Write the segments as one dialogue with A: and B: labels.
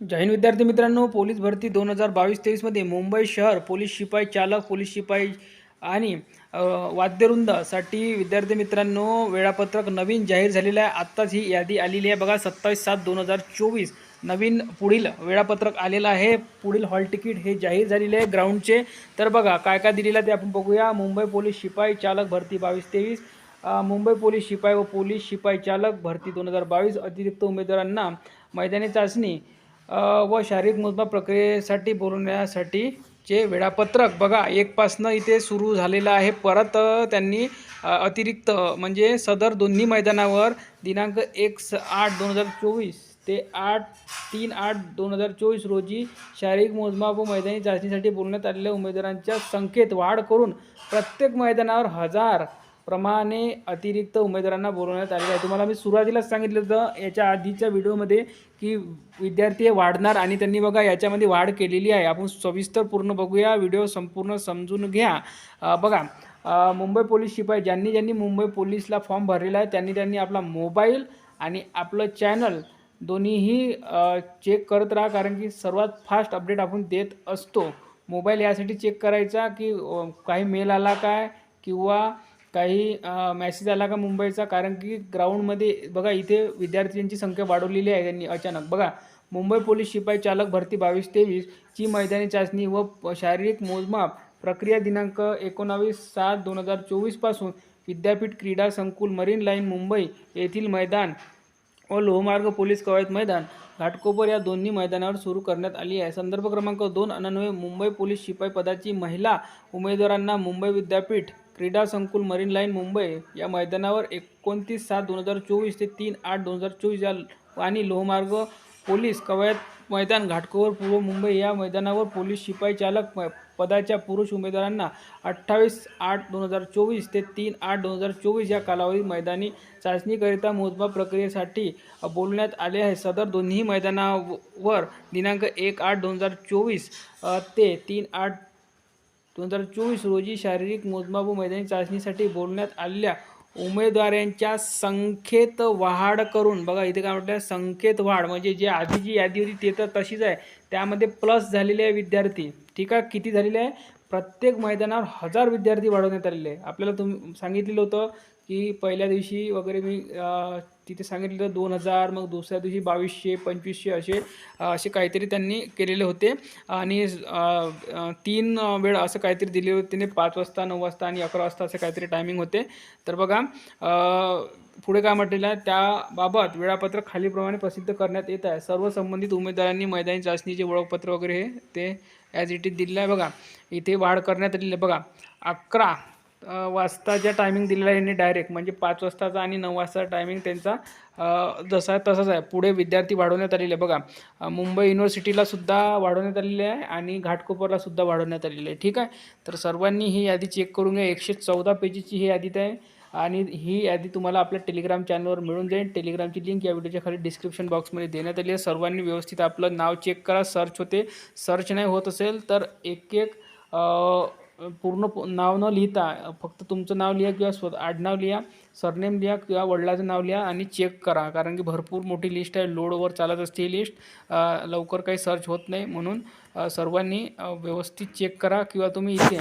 A: जैन विद्यार्थी मित्रांनो पोलीस भरती दोन हजार बावीस तेवीसमध्ये मुंबई शहर पोलीस शिपाई चालक पोलीस शिपाई आणि वाद्यवृंदासाठी विद्यार्थी मित्रांनो वेळापत्रक नवीन जाहीर झालेलं आहे. आत्ताच ही यादी आलेली आहे. बघा सत्तावीस सात दोन हजार चोवीस नवीन पुढील वेळापत्रक आलेलं आहे. पुढील हॉल तिकीट हे जाहीर झालेले आहे ग्राउंडचे. तर बघा काय काय दिलेलं आहे ते आपण बघूया. मुंबई पोलीस शिपाई चालक भरती बावीस तेवीस. मुंबई पोलीस शिपाई व पोलीस शिपाई चालक भरती दोन हजार बावीस. अतिरिक्त उमेदवारांना मैदानी चाचणी व शारीरिक मोजमाप प्रक्रियेसाठी बोलवण्यासाठीचे वेळापत्रक. बघा एकपासनं इथे सुरू झालेलं आहे. परत त्यांनी अतिरिक्त म्हणजे सदर दोन्ही मैदानावर दिनांक एक स आठ दोन हजार चोवीस ते आठ तीन आठ दोन हजार चोवीस रोजी शारीरिक मोजमाप व मैदानी चाचणीसाठी बोलण्यात आलेल्या उमेदवारांच्या संख्येत वाढ करून प्रत्येक मैदानावर हजार प्रमाणे अतिरिक्त उमेदवारांना बोलवण्यात आलेलं आहे. तुम्हाला मी सुरुवातीलाच सांगितलं होतं याच्या आधीच्या व्हिडिओमध्ये की विद्यार्थी वाढणार आणि त्यांनी बघा याच्यामध्ये वाढ केलेली आहे. आपण सविस्तर पूर्ण बघूया व्हिडिओ संपूर्ण समजून घ्या. बघा मुंबई पोलीस शिपाई ज्यांनी ज्यांनी मुंबई पोलीसला फॉर्म भरलेला आहे त्यांनी त्यांनी आपला मोबाईल आणि आपलं चॅनल दोन्हीही चेक करत राहा कारण की सर्वात फास्ट अपडेट आपण देत असतो. मोबाईल यासाठी चेक करायचा की काही मेल आला काय किंवा काही मॅसेज आला का मुंबईचा? कारण की ग्राउंडमध्ये बघा इथे विद्यार्थ्यांची संख्या वाढवलेली आहे त्यांनी अचानक. बघा मुंबई पोलीस शिपाई चालक भरती बावीस तेवीसची मैदानी चाचणी व शारीरिक मोजमाप प्रक्रिया दिनांक एकोणावीस सात दोन हजार चोवीसपासून विद्यापीठ क्रीडा संकुल मरीन लाईन मुंबई येथील मैदान व लोहमार्ग पोलीस कवायत मैदान घाटकोपर या दोन्ही मैदानावर सुरू करण्यात आली आहे. संदर्भ क्रमांक दोन अनन्वय मुंबई पोलीस शिपाई पदाची महिला उमेदवारांना मुंबई विद्यापीठ क्रीडा संकुल मरीन लाईन मुंबई या मैदानावर एकोणतीस सात दोन हजार चोवीस ते तीन आठ दोन हजार चोवीस या आणि लोहमार्ग पोलीस कवायत मैदान घाटकोवर पूर्व मुंबई या मैदानावर पोलीस शिपाई चालक पदाच्या पुरुष उमेदवारांना अठ्ठावीस आठ दोन हजार चोवीस ते तीन आठ दोन हजार चोवीस या कालावधीत मैदानी चाचणीकरिता मोजमाप प्रक्रियेसाठी बोलण्यात आले आहे. सदर दोन्ही मैदानावर दिनांक एक आठ दोन हजार चोवीस ते तीन आठ दोन हजार चोवीस रोजी शारीरिक मोजमाप व मैदानी चाचणीसाठी बोलण्यात आलेल्या उमेदवारांच्या संख्येत वाढ करून बघा इथे काय म्हटलं संख्येत वाढ म्हणजे जे आधी जी यादी होती ते तर तशीच आहे. त्यामध्ये प्लस झालेले आहे विद्यार्थी. ठीक आहे? किती झालेले आहे? प्रत्येक मैदानावर हजार विद्यार्थी वाढवण्यात आलेले आहे. आपल्याला तुम सांगितलेलं होतं की पहिल्या दिवशी वगैरे मी तिथे सांगितलं दोन हजार मग दुसऱ्या दिवशी बावीसशे पंचवीसशे असे असे काहीतरी त्यांनी केलेले होते. आणि तीन वेळ असं काहीतरी दिले होते त्याने पाच वाजता नऊ वाजता आणि अकरा वाजता असं काहीतरी टायमिंग होते. तर बघा पुढे काय म्हटलेलं आहे त्याबाबत वेळापत्रक खालीप्रमाणे प्रसिद्ध करण्यात येत आहे. सर्व संबंधित उमेदवारांनी मैदानी चाचणीचे ओळखपत्र वगैरे हे ते ॲज इट इज दिलेलं आहे बघा. इथे वाढ करण्यात आलेली आहे. बघा अकरा वाजता ज्या टायमिंग दिलेला आहे यांनी डायरेक्ट म्हणजे पाच वाजताचा आणि नऊ वाजता टायमिंग त्यांचा जसा आहे तसाच आहे. पुढे विद्यार्थी वाढवण्यात आलेले आहे. बघा मुंबई युनिव्हर्सिटीला सुद्धा वाढवण्यात आलेले आहे आणि घाटकोपरला सुद्धा वाढवण्यात आलेले आहे. ठीक आहे? तर सर्वांनी ही यादी चेक करून घ्या. एकशे चौदा पेजीची ही यादी आहे. आणि ही यादी तुम्हाला आपल्या टेलिग्राम चॅनलवर मिळून जाईल. टेलिग्रामची लिंक या व्हिडिओच्या खाली डिस्क्रिप्शन बॉक्समध्ये देण्यात आली आहे. सर्वांनी व्यवस्थित आपलं नाव चेक करा. सर्च होते. सर्च नाही होत असेल तर एक एक पूर्ण नाव न लिहिता फक्त तुमचं नाव लिहा किंवा स्व आडनाव लिहा सरनेम लिहा किंवा वडिलाचं नाव लिहा आणि चेक करा. कारण की भरपूर मोठी लिस्ट आहे लोडवर चालत असते ही लिस्ट लवकर काही सर्च होत नाही म्हणून सर्वांनी व्यवस्थित चेक करा किंवा तुम्ही इथे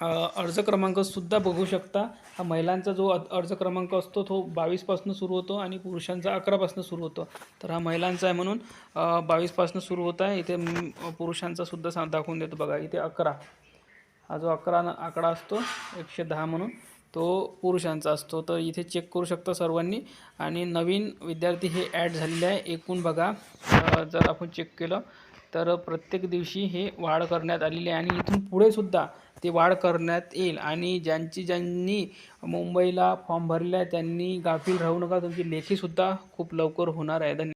A: अर्ज क्रमांकसुद्धा बघू शकता. हा महिलांचा जो अर्ज क्रमांक असतो तो बावीसपासून सुरू होतो आणि पुरुषांचा अकरापासून सुरू होतो. तर हा महिलांचा आहे म्हणून बावीसपासून सुरू होत आहे. इथे पुरुषांचासुद्धा सा दाखवून देतो बघा इथे अकरा. हा जो अकरा न- आकडा असतो एकशे दहा म्हणून तो पुरुषांचा असतो. तर इथे चेक करू शकता सर्वांनी. आणि नवीन विद्यार्थी हे ॲड झालेले आहे. एकूण बघा जर आपण चेक केलं तर प्रत्येक दिवशी हे वाढ करण्यात आलेली आहे. आणि इथून पुढे सुद्धा ते वाढ करण्यात येईल. आणि ज्यांची ज्यांनी मुंबईला फॉर्म भरला आहे त्यांनी गाफील राहू नका. तुमची लेखीसुद्धा खूप लवकर होणार आहे. धन्यवाद.